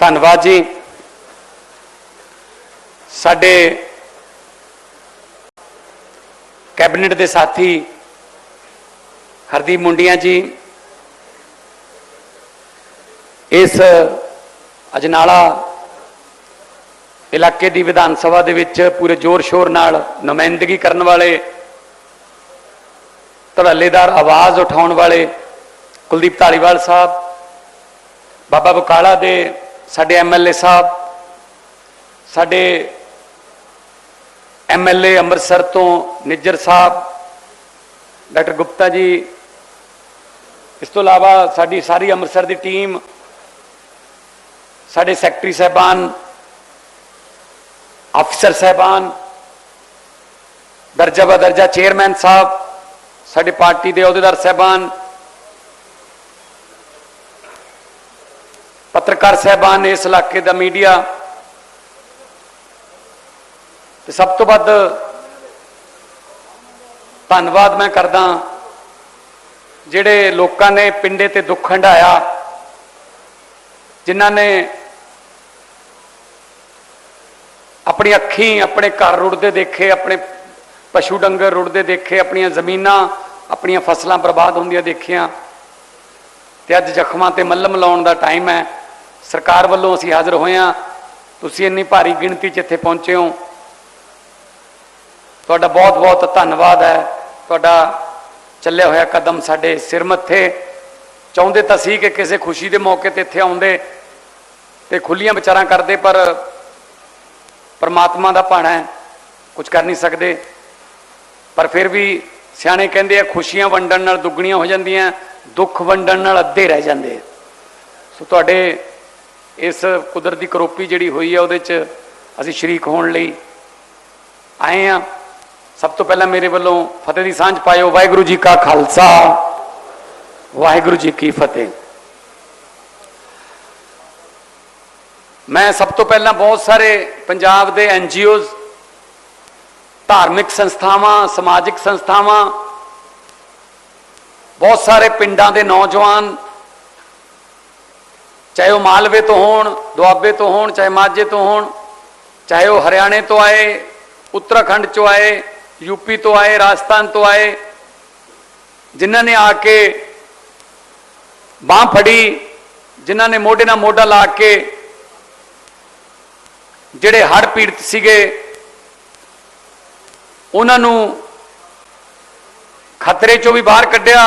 ਧੰਨਵਾਦ ਜੀ। ਸਾਡੇ ਕੈਬਨਿਟ ਦੇ ਸਾਥੀ ਹਰਦੀਪ ਮੁੰਡੀਆਂ ਜੀ, ਇਸ ਅਜਨਾਲਾ ਇਲਾਕੇ ਦੀ ਵਿਧਾਨ ਸਭਾ ਦੇ ਵਿੱਚ ਪੂਰੇ ਜ਼ੋਰ ਸ਼ੋਰ ਨਾਲ ਨੁਮਾਇੰਦਗੀ ਕਰਨ ਵਾਲੇ, ਧੜੱਲੇਦਾਰ ਆਵਾਜ਼ ਉਠਾਉਣ ਵਾਲੇ ਕੁਲਦੀਪ ਧਾਲੀਵਾਲ ਸਾਹਿਬ, ਬਾਬਾ ਬਕਾਲਾ ਦੇ ਸਾਡੇ ਐਮਐਲਏ ਸਾਹਿਬ, ਸਾਡੇ ਐਮਐਲਏ ਅੰਮ੍ਰਿਤਸਰ ਤੋਂ ਨਿੱਜਰ ਸਾਹਿਬ, ਡਾਕਟਰ ਗੁਪਤਾ ਜੀ, ਇਸ ਤੋਂ ਇਲਾਵਾ ਸਾਡੀ ਸਾਰੀ ਅੰਮ੍ਰਿਤਸਰ ਦੀ ਟੀਮ, ਸਾਡੇ ਸੈਕਟਰੀ ਸਾਹਿਬਾਨ ਅਫਸਰ ਸਾਹਿਬਾਨ, ਦਰਜਾ ਬਦਰਜਾ ਚੇਅਰਮੈਨ ਸਾਹਿਬ, ਸਾਡੇ ਪਾਰਟੀ ਦੇ ਅਹੁਦੇਦਾਰ ਸਾਹਿਬਾਨ ਪੱਤਰਕਾਰ ਸਾਹਿਬਾਨ ਇਸ ਇਲਾਕੇ ਦਾ ਮੀਡੀਆ ਤੇ ਸਭ ਤੋਂ ਵੱਧ ਧੰਨਵਾਦ ਮੈਂ ਕਰਦਾ ਜਿਹੜੇ ਲੋਕਾਂ ਨੇ ਪਿੰਡੇ ਤੇ ਦੁੱਖ ਹੰਢਾਇਆ ਜਿਨ੍ਹਾਂ ਨੇ ਆਪਣੀ ਅੱਖੀਂ ਆਪਣੇ ਘਰ ਰੁੜਦੇ ਦੇਖੇ, ਆਪਣੇ ਪਸ਼ੂ ਡੰਗਰ ਰੁੜਦੇ ਦੇਖੇ, ਆਪਣੀਆਂ ਜ਼ਮੀਨਾਂ, ਆਪਣੀਆਂ ਫਸਲਾਂ ਬਰਬਾਦ ਹੁੰਦੀਆਂ ਦੇਖੀਆਂ। ਤੇ ਅੱਜ ਜ਼ਖਮਾਂ ਤੇ ਮੱਲਮ ਲਾਉਣ ਦਾ ਟਾਈਮ ਹੈ। ਸਰਕਾਰ ਵੱਲੋਂ ਅਸੀਂ ਹਾਜ਼ਰ ਹੋਏ ਹਾਂ। ਤੁਸੀਂ ਇੰਨੀ ਭਾਰੀ ਗਿਣਤੀ 'ਚ ਇੱਥੇ ਪਹੁੰਚੇ ਹੋ। ਤੁਹਾਡਾ ਬਹੁਤ ਬਹੁਤ ਧੰਨਵਾਦ ਹੈ। ਤੁਹਾਡਾ ਚੱਲਿਆ ਹੋਇਆ ਕਦਮ ਸਾਡੇ ਸਿਰ ਮੱਥੇ। ਚਾਹੁੰਦੇ ਤਾਂ ਸੀ ਕਿ ਕਿਸੇ ਖੁਸ਼ੀ ਦੇ ਮੌਕੇ ਤੇ ਇੱਥੇ ਆਉਂਦੇ ਤੇ ਖੁੱਲੀਆਂ ਵਿਚਾਰਾਂ ਕਰਦੇ, ਪਰ ਪਰਮਾਤਮਾ ਦਾ ਭਾਣਾ ਹੈ, ਕੁਝ ਕਰ ਨਹੀਂ ਸਕਦੇ। ਪਰ ਫਿਰ ਵੀ ਸਿਆਣੇ ਕਹਿੰਦੇ ਆ, ਖੁਸ਼ੀਆਂ ਵੰਡਣ ਨਾਲ ਦੁੱਗਣੀਆਂ ਹੋ ਜਾਂਦੀਆਂ, ਦੁੱਖ ਵੰਡਣ ਨਾਲ ਅੱਧੇ ਰਹਿ ਜਾਂਦੇ। ਸੋ ਤੁਹਾਡੇ ਇਸ ਕੁਦਰਤੀ ਕਰੋਪੀ ਜਿਹੜੀ ਹੋਈ ਹੈ ਉਹਦੇ 'ਚ ਅਸੀਂ ਸ਼ਰੀਕ ਹੋਣ ਲਈ ਆਏ ਆ। ਸਭ ਤੋਂ ਪਹਿਲਾਂ ਮੇਰੇ ਵੱਲੋਂ ਫਤਿਹ ਦੀ ਸਾਂਝ ਪਾਇਓ। ਵਾਹਿਗੁਰੂ ਜੀ ਕਾ ਖਾਲਸਾ। ਵਾਹਿਗੁਰੂ ਜੀ ਕੀ ਫਤਿਹ। ਮੈਂ ਸਭ ਤੋਂ ਪਹਿਲਾਂ ਬਹੁਤ ਸਾਰੇ ਪੰਜਾਬ ਦੇ ਐਨਜੀਓਜ਼ ਧਾਰਮਿਕ ਸੰਸਥਾਵਾਂ, ਸਮਾਜਿਕ ਸੰਸਥਾਵਾਂ, ਬਹੁਤ ਸਾਰੇ ਪਿੰਡਾਂ ਦੇ ਨੌਜਵਾਨ ਚਾਹੇ ਉਹ ਮਾਲਵੇ ਤੋਂ ਹੋਣ, ਦੁਆਬੇ ਤੋਂ ਹੋਣ, ਚਾਹੇ ਮਾਝੇ ਤੋਂ ਹੋਣ, ਚਾਹੇ ਉਹ ਹਰਿਆਣੇ ਤੋਂ ਆਏ, ਉੱਤਰਾਖੰਡ ਚੋਂ ਆਏ, ਯੂਪੀ ਤੋਂ ਆਏ, ਰਾਜਸਥਾਨ ਤੋਂ ਆਏ, ਜਿਨ੍ਹਾਂ ਨੇ ਆ ਕੇ ਬਾਹ ਫੜੀ, ਜਿਨ੍ਹਾਂ ਨੇ ਮੋਢੇ ਨਾਲ ਮੋਢਾ ਲਾ ਕੇ ਜਿਹੜੇ ਹੜ੍ਹ ਪੀੜਤ ਸੀਗੇ, ਉਹਨਾਂ ਨੂੰ ਖਤਰੇ ਚੋਂ ਵੀ ਬਾਹਰ ਕੱਢਿਆ।